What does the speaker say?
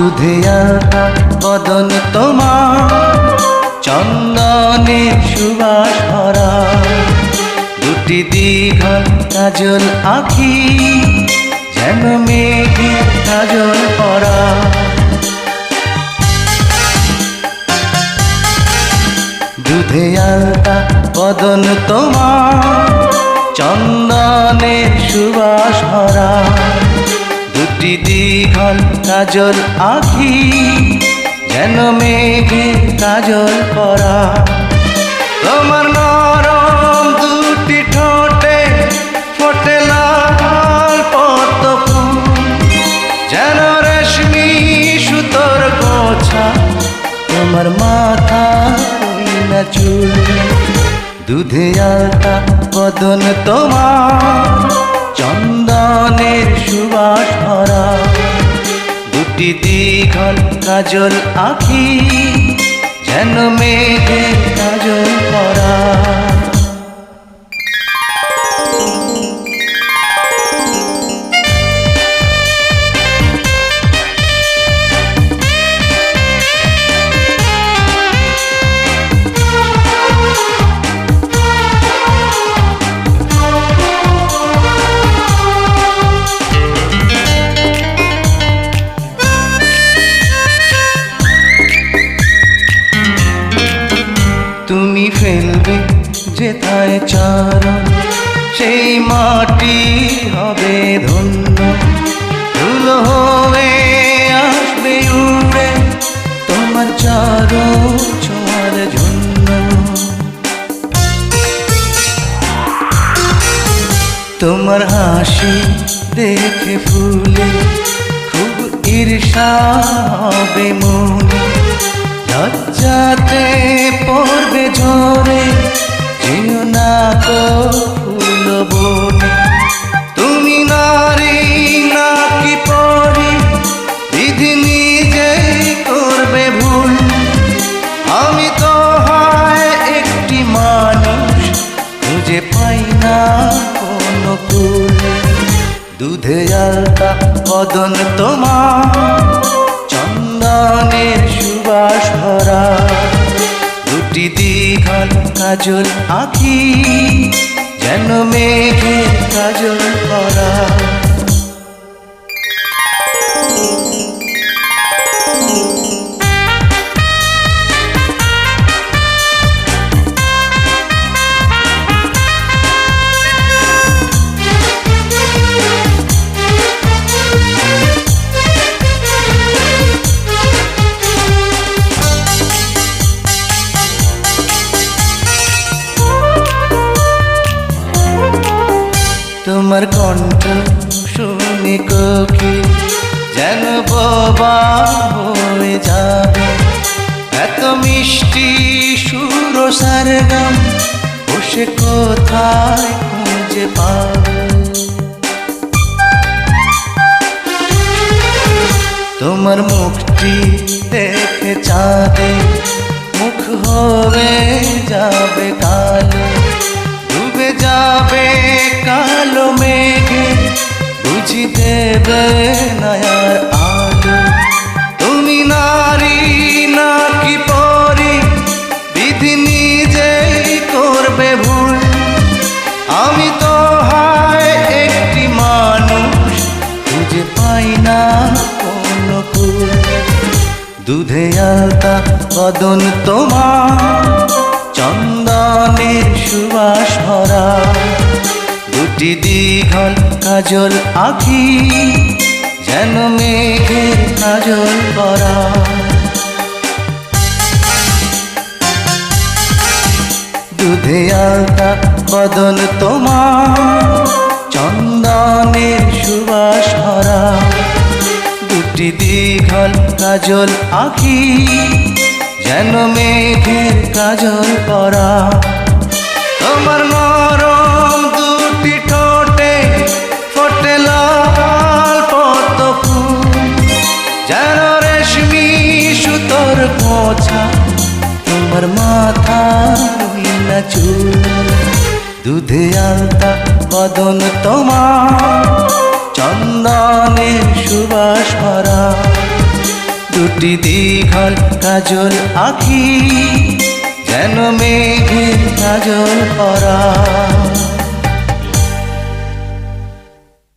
দুধে আঁকা বদন তোমার, চন্দনে সুবাস ভরা। দুটি দীঘল কাজল আখি যেন মেঘে কাজল পরা। দুধে আলতা বদন তোমার, চন্দনে সুবাস ভরা। দীঘল কাজল আখি যেন মেঘে কাজল পরা তোমার নরম দুটি ঠোঁটে ফোটে লাল পদ্ম ফুল যেন রেশমি সুতোর গোছা, তোমার মাথা না চুল। দুধে আলতা বদন তোমার দুটি দীঘল কাজল আঁখি যেন মেঘে যেথায় চারণ, সেই মাটি হবে ধন্য। ধুলো হয়ে আসবে উড়ে তোমার চারো ছোঁয়ার জন্য। তোমার হাসি দেখে ফুলে খুব ঈর্ষা হবে মনে। লজ্জাতে পড়বে ঝরে যেও না ফুল বনে। তুমি নারী নাকি পরি? বিধি নিজেই করবে ভুল। আমি তো একটি মানুষ, খুঁজে পাই না কোনো কুল। দুধে আলতা বদন তোমার, চন্দনের দীঘল কাজল আঁকি যেন মেঘে কাজল করা। তোমার কণ্ঠ শুনে কোকি যেন বোবা হয়ে যাবে। এত মিষ্টি সুর সারগাম বসে কোথায় খুঁজে পাবে? তোমার মুখটি দেখে চাঁদে মুখ হবে যাবে কালো দেবে নারী বিধি করবে আমি তো হয় একটি পাই না দুধে আলতা বদন তোমার, চন্দনের সুবাস ভরা। দুটি দীঘল কাজল আখি যেন মেঘে কাজল করা। দুধে আলতা বদন তোমার, চন্দনের সুবাস ভরা। দুটি দীঘল কাজল আখি যেন মেঘের কাজল করা। তোমার নরম চুল দুধে আলতা, বদন তোমার। চন্দনে সুবাস ভরা। দুটি দীঘল কাজল আখি যেন মেঘে কাজল পরা